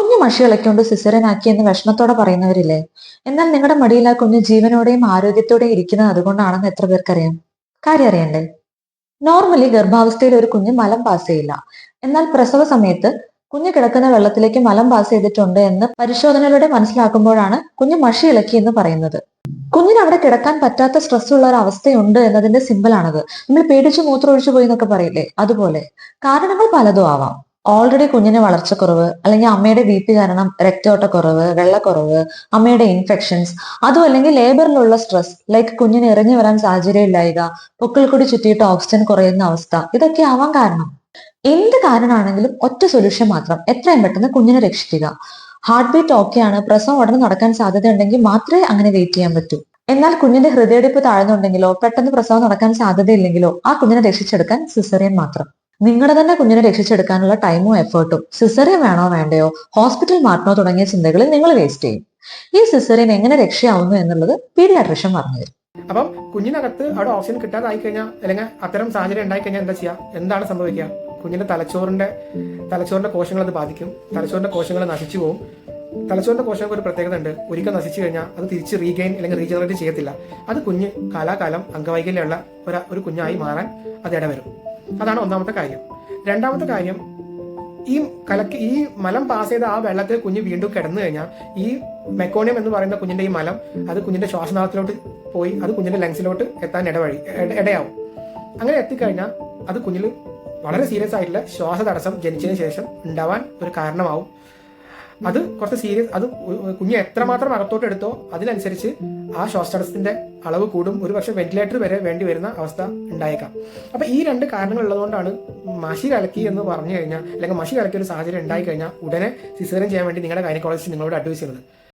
കുഞ്ഞു മഷി സിസരനാക്കി എന്ന് വിഷമത്തോടെ പറയുന്നവരില്ലേ? എന്നാൽ നിങ്ങളുടെ മടിയിൽ ആ കുഞ്ഞ് ജീവനോടെയും ആരോഗ്യത്തോടെയും ഇരിക്കുന്നത് അതുകൊണ്ടാണെന്ന് എത്ര പേർക്കറിയാം? കാര്യം അറിയണ്ടേ? നോർമലി ഗർഭാവസ്ഥയിൽ ഒരു കുഞ്ഞ് മലം പാസ് ചെയ്യില്ല. എന്നാൽ പ്രസവ സമയത്ത് കുഞ്ഞ് കിടക്കുന്ന വെള്ളത്തിലേക്ക് മലം പാസ് ചെയ്തിട്ടുണ്ട് എന്ന് പരിശോധനയിലൂടെ മനസ്സിലാക്കുമ്പോഴാണ് കുഞ്ഞ് മഷി ഇളക്കി എന്ന് പറയുന്നത്. കുഞ്ഞിന് അവിടെ കിടക്കാൻ പറ്റാത്ത സ്ട്രെസ് ഉള്ള ഒരു അവസ്ഥയുണ്ട് എന്നതിന്റെ സിമ്പിൾ ആണത്. നമ്മൾ പേടിച്ച് മൂത്രമൊഴിച്ചു പോയി എന്നൊക്കെ പറയില്ലേ? അതുപോലെ. കാരണങ്ങൾ പലതും ആവാം. ഓൾറെഡി കുഞ്ഞിന് വളർച്ചക്കുറവ് അല്ലെങ്കിൽ അമ്മയുടെ ബി പി കാരണം രക്തയോട്ടക്കുറവ് വെള്ളക്കുറവ് അമ്മയുടെ ഇൻഫെക്ഷൻസ് അതും അല്ലെങ്കിൽ ലേബറിലുള്ള സ്ട്രെസ് ലൈക്ക് കുഞ്ഞിന് ഇറങ്ങി വരാൻ സാഹചര്യം ഇല്ലായിക പൊക്കിൾ കൂടി ചുറ്റിയിട്ട് ഓക്സിജൻ കുറയുന്ന അവസ്ഥ ഇതൊക്കെ ആവാൻ കാരണം. എന്ത് കാരണമാണെങ്കിലും ഒറ്റ സൊല്യൂഷൻ മാത്രം എത്രയും പെട്ടെന്ന് കുഞ്ഞിനെ രക്ഷിക്കുക. ഹാർട്ട് ബീറ്റ് ഓക്കെയാണ് പ്രസവം ഉടനെ നടക്കാൻ സാധ്യതയുണ്ടെങ്കിൽ മാത്രമേ അങ്ങനെ വെയിറ്റ് ചെയ്യാൻ പറ്റൂ. എന്നാൽ കുഞ്ഞിന്റെ ഹൃദയടിപ്പ് താഴ്ന്നുണ്ടെങ്കിലോ പെട്ടെന്ന് പ്രസവം നടക്കാൻ സാധ്യതയില്ലെങ്കിലോ ആ കുഞ്ഞിനെ രക്ഷിച്ചെടുക്കാൻ സിസറിയൻ മാത്രം. നിങ്ങളുടെ തന്നെ കുഞ്ഞിനെ രക്ഷിച്ചെടുക്കാനുള്ള ടൈമും എഫേർട്ടും സിസറിയൻ വേണോ വേണ്ടയോ ഹോസ്പിറ്റൽ മാറ്റണോ തുടങ്ങിയ ചിന്തകളിൽ നിങ്ങൾ വേസ്റ്റ് ചെയ്യും. ഈ സിസറിയൻ എങ്ങനെ രക്ഷയാവുന്നു എന്നുള്ളത് പീഡിയാട്രിഷ്യൻ പറഞ്ഞുതരും. അപ്പം കുഞ്ഞിനകത്ത് അവിടെ ഓക്സിജൻ കിട്ടാതായി കഴിഞ്ഞാൽ അല്ലെങ്കിൽ അത്തരം സാഹചര്യം ഉണ്ടായി കഴിഞ്ഞാൽ എന്താ ചെയ്യുക എന്താണ് സംഭവിക്കുക? കുഞ്ഞിന്റെ തലച്ചോറിന്റെ തലച്ചോറിന്റെ കോശങ്ങൾ അത് ബാധിക്കും. തലച്ചോറിന്റെ കോശങ്ങൾ നശിച്ചു പോകും തലച്ചോറിന്റെ കോശങ്ങൾക്ക് ഒരു പ്രത്യേകത ഉണ്ട്. ഒരിക്കൽ നശിച്ചു കഴിഞ്ഞാൽ അത് തിരിച്ച് റീഗെയിൻ അല്ലെങ്കിൽ റീജനറേറ്റ് ചെയ്യത്തില്ല. അത് കുഞ്ഞ് കാലാകാലം അംഗവൈകല്യമുള്ള ഒരു കുഞ്ഞായി മാറാൻ അത് ഇടവരും. അതാണ് ഒന്നാമത്തെ കാര്യം. രണ്ടാമത്തെ കാര്യം ഈ കലക്ക് ഈ മലം പാസ് ചെയ്ത ആ വെള്ളത്തിൽ കുഞ്ഞ് വീണ്ടും കിടന്നു കഴിഞ്ഞാൽ ഈ മെക്കോണിയം എന്ന് പറയുന്ന കുഞ്ഞിന്റെ ഈ മലം അത് കുഞ്ഞിന്റെ ശ്വാസനാളത്തിലോട്ട് പോയി അത് കുഞ്ഞിന്റെ ലങ്സിലോട്ട് എത്താൻ ഇടവഴി ഇട- ഇടയാവും. അങ്ങനെ എത്തിക്കഴിഞ്ഞാൽ അത് കുഞ്ഞിൽ വളരെ സീരിയസ് ആയിട്ടുള്ള ശ്വാസ തടസ്സം ജനിച്ചതിന് ശേഷം ഉണ്ടാവാൻ ഒരു കാരണമാവും. അത് കുറച്ച് സീരിയസ് അത് കുഞ്ഞ് എത്രമാത്രം അകത്തോട്ട് എടുത്തോ അതിനനുസരിച്ച് ആ ശ്വാസതടസ്സത്തിന്റെ അളവ് കൂടും. ഒരു പക്ഷേ വെന്റിലേറ്റർ വരെ വേണ്ടി വരുന്ന അവസ്ഥ ഉണ്ടായേക്കാം. അപ്പൊ ഈ രണ്ട് കാരണങ്ങൾ ഉള്ളതുകൊണ്ടാണ് മഷി കലക്കി എന്ന് പറഞ്ഞു കഴിഞ്ഞാൽ അല്ലെങ്കിൽ മഷി കലക്കിയ ഒരു സാഹചര്യം ഉണ്ടായി കഴിഞ്ഞാൽ ഉടനെ സിസേറിയൻ ചെയ്യാൻ വേണ്ടി നിങ്ങളുടെ ഗൈനക്കോളജിസ്റ്റ് നിങ്ങളോട് അഡ്വൈസ് ചെയ്യുന്നത്